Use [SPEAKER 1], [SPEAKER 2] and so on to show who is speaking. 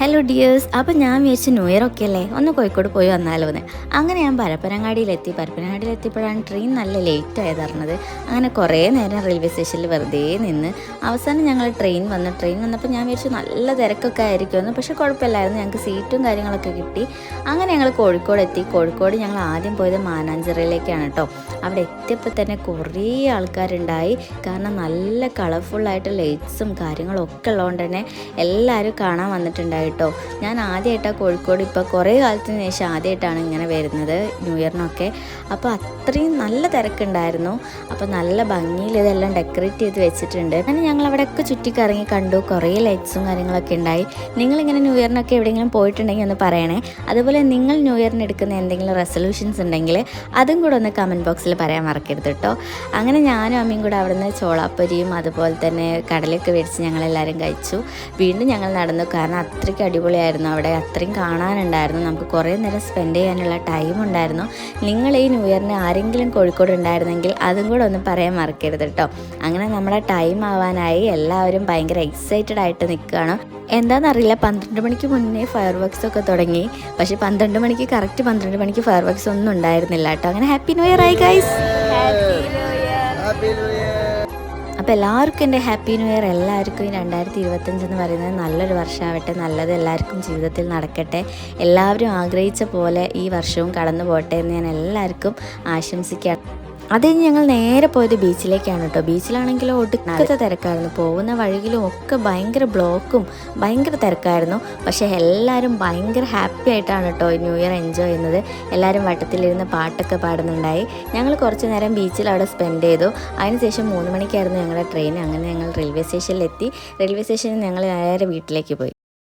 [SPEAKER 1] Hello dears അപ്പോൾ ഞാൻ വിചാരിച്ചു ന്യൂ ഇയർ ഒക്കെ അല്ലേ? ഒന്ന് കോഴിക്കോട് പോയി വന്നാലോ എന്ന് അങ്ങനെ ഞാൻ പരപ്പനങ്ങാടിയിലെത്തി. പരപ്പനങ്ങാടിയിലെത്തിയപ്പോഴാണ് ട്രെയിൻ നല്ല ലേറ്റ് ആയത് അറിഞ്ഞത് അങ്ങനെ കുറേ നേരം റെയിൽവേ സ്റ്റേഷനിൽ വെറുതെ നിന്ന് അവസാനം ഞങ്ങൾ ട്രെയിൻ വന്നു. ട്രെയിൻ വന്നപ്പോൾ ഞാൻ വിചാരിച്ചു നല്ല തിരക്കൊക്കെ ആയിരിക്കുമെന്ന്. പക്ഷേ കുഴപ്പമില്ലായിരുന്നു. ഞങ്ങൾക്ക് സീറ്റും കാര്യങ്ങളൊക്കെ കിട്ടി. അങ്ങനെ ഞങ്ങൾ കോഴിക്കോട് എത്തി. കോഴിക്കോട് ഞങ്ങൾ ആദ്യം പോയത് മാനാഞ്ചിറയിലേക്കാണ് കേട്ടോ അവിടെ എത്തിയപ്പോൾ തന്നെ കുറേ ആൾക്കാരുണ്ടായി. കാരണം നല്ല കളർഫുള്ളായിട്ട് ലൈറ്റ്സും കാര്യങ്ങളൊക്കെ ഉള്ളതുകൊണ്ട് തന്നെ എല്ലാവരും കാണാൻ വന്നിട്ടുണ്ടായി കേട്ടോ. ഞാൻ ആദ്യമായിട്ടാണ് കോഴിക്കോട്. ഇപ്പോൾ കുറേ കാലത്തിന് ശേഷം ആദ്യമായിട്ടാണ് ഇങ്ങനെ വരുന്നത് ന്യൂ ഇയറിനൊക്കെ. അപ്പോൾ അത്രയും നല്ല തിരക്കുണ്ടായിരുന്നു. അപ്പോൾ നല്ല ഭംഗിയിൽ ഇതെല്ലാം ഡെക്കറേറ്റ് ചെയ്ത് വെച്ചിട്ടുണ്ട്. അങ്ങനെ ഞങ്ങൾ അവിടെയൊക്കെ ചുറ്റിക്കറങ്ങി കണ്ടു. കുറേ ലൈറ്റ്സും കാര്യങ്ങളൊക്കെ ഉണ്ടായി. നിങ്ങളിങ്ങനെ ന്യൂ ഇയറിനൊക്കെ എവിടെയെങ്കിലും പോയിട്ടുണ്ടെങ്കിൽ ഒന്ന് പറയണേ. അതുപോലെ നിങ്ങൾ ന്യൂ ഇയറിന് എടുക്കുന്ന എന്തെങ്കിലും റെസൊല്യൂഷൻസ് ഉണ്ടെങ്കിൽ അതും കൂടെ ഒന്ന് കമന്റ് ബോക്സിൽ പറയാൻ മറക്കരുത് കേട്ടോ. അങ്ങനെ ഞാനും അമ്മയും കൂടെ അവിടുന്ന് ചോളാപ്പൊരിയും അതുപോലെ തന്നെ കടലൊക്കെ മേടിച്ച് ഞങ്ങളെല്ലാവരും കഴിച്ചു. വീണ്ടും ഞങ്ങൾ നടന്നു. കാരണം അത്രയ്ക്ക് അടിപൊളിയായിരുന്നു. അവിടെ അത്രയും കാണാനുണ്ടായിരുന്നു. നമുക്ക് കുറേ നേരം സ്പെൻഡ് ചെയ്യാനുള്ള ടൈം ഉണ്ടായിരുന്നു. നിങ്ങൾ ഈ ന്യൂ ഇയറിന് ആരെങ്കിലും കോഴിക്കോട് ഉണ്ടായിരുന്നെങ്കിൽ അതും കൂടെ ഒന്ന് പറയാൻ മറക്കരുത് കേട്ടോ അങ്ങനെ നമ്മുടെ ടൈം ആവാനായി എല്ലാവരും ഭയങ്കര എക്സൈറ്റഡ് ആയിട്ട് നിൽക്കുകയാണ്. എന്താണെന്നറിയില്ല പന്ത്രണ്ട് മണിക്ക് മുന്നേ ഫയർ വർക്ക്സ് ഒക്കെ തുടങ്ങി. പക്ഷേ പന്ത്രണ്ട് മണിക്ക് കറക്റ്റ് പന്ത്രണ്ട് മണിക്ക് ഫയർ വർക്ക്സ് ഒന്നും ഉണ്ടായിരുന്നില്ല കേട്ടോ അങ്ങനെ ഹാപ്പി ന്യൂ ഇയർ ആയി ഗൈസ് അപ്പോൾ എല്ലാവർക്കും എന്റെ ഹാപ്പി ന്യൂ ഇയർ. എല്ലാവർക്കും ഈ രണ്ടായിരത്തി ഇരുപത്തഞ്ച് എന്ന് പറയുന്നത് നല്ലൊരു വർഷമാവട്ടെ. നല്ലത് എല്ലാവർക്കും ജീവിതത്തിൽ നടക്കട്ടെ. എല്ലാവരും ആഗ്രഹിച്ച പോലെ ഈ വർഷവും കടന്നു പോട്ടെ എന്ന് ഞാൻ എല്ലാവർക്കും ആശംസിക്കാം അത് കഴിഞ്ഞ് ഞങ്ങൾ നേരെ പോയത് ബീച്ചിലേക്കാണ് കേട്ടോ. ബീച്ചിലാണെങ്കിൽ ഒടുക്കത്തെ തിരക്കായിരുന്നു. പോകുന്ന വഴിയിലും ഒക്കെ ഭയങ്കര ബ്ലോക്കും ഭയങ്കര തിരക്കായിരുന്നു. പക്ഷേ എല്ലാവരും ഭയങ്കര ഹാപ്പി ആയിട്ടാണ് കേട്ടോ ന്യൂ ഇയർ എൻജോയ് ചെയ്യുന്നത്. എല്ലാവരും വട്ടത്തിലിരുന്ന് പാട്ടൊക്കെ പാടുന്നുണ്ടായി. ഞങ്ങൾ കുറച്ച് നേരം ബീച്ചിൽ അവിടെ സ്പെൻഡ് ചെയ്തു. അതിനുശേഷം മൂന്ന് മണിക്കായിരുന്നു ഞങ്ങളുടെ ട്രെയിൻ. അങ്ങനെ ഞങ്ങൾ റെയിൽവേ സ്റ്റേഷനിലെത്തി. റെയിൽവേ സ്റ്റേഷനിൽ ഞങ്ങൾ നേരെ വീട്ടിലേക്ക് പോയി.